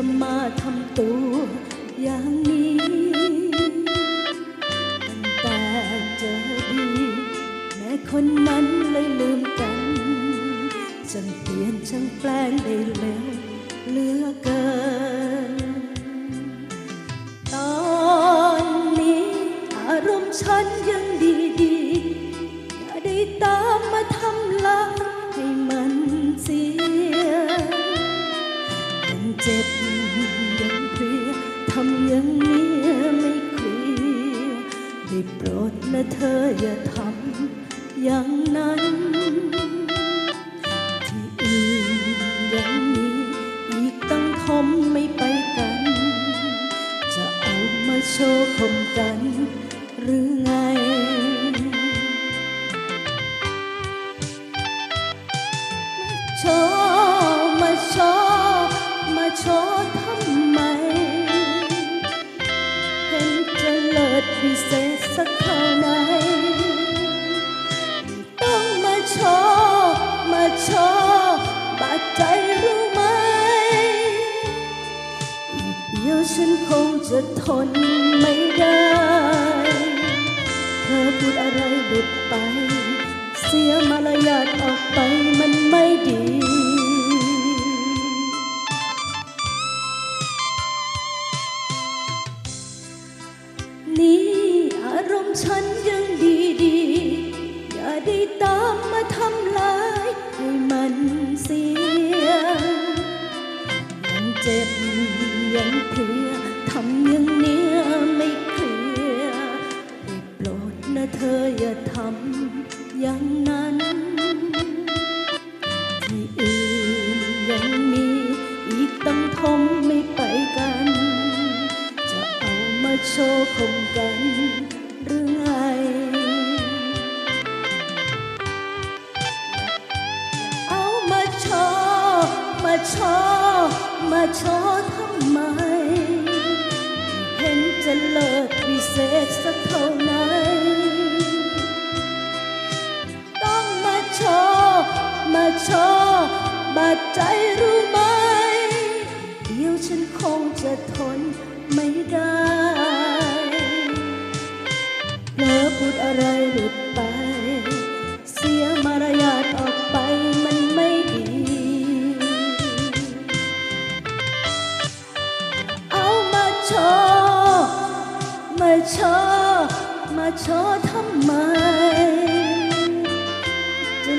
ะมาทำตัวอย่างนี้ตั้งแต่เจอดีแม้คนนั้นเลยลืมกันช่างเปลี่ยนช่างแปลงได้เร็วเหลือเกิน ตอนนี้อารมณ์ฉันยัง และเธออย่าทำอย่างนั้น ที่อื่นยังมีอีกตั้งทมไม่ไปกัน จะเอามาโชว์คมกัน เดียวฉันคงจะทนไม่ได้ เธอพูดอะไรหลุดไป เสียมารยาทออกไปมันไม่ดีนี่อารมณ์ฉันยังดีดี อย่าได้ตามมาทำลาย ยังเพลียทำอย่างเนี้ยไม่เคลียร์ได้โปรดนะเธออย่าทำอย่างนั้น ที่อื่นยังมีอีกตั้งทมไม่ไปกัน จะเอามาโชว์คมกันหรือไงเอามาโชว์มาโชว์มาโชว์ ชว์บาดใจรู้ไหม เดี๋ยวฉันคงจะทนไม่ได้เผลอพูดอะไรหลุดไป เสียมารยาทออกไปมันไม่ดี เอามาโชว์มาโชว์มาโชว์ทำไม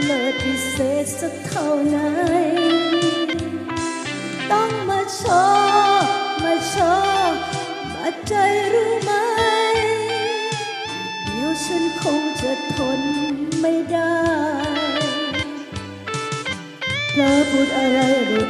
เลิศพิเศษสักเท่าไหน ต้องมาชอบมาชอบมาใจรู้ไหม เดี๋ยวฉันคงจะทนไม่ได้เธอพูดอะไรหลุด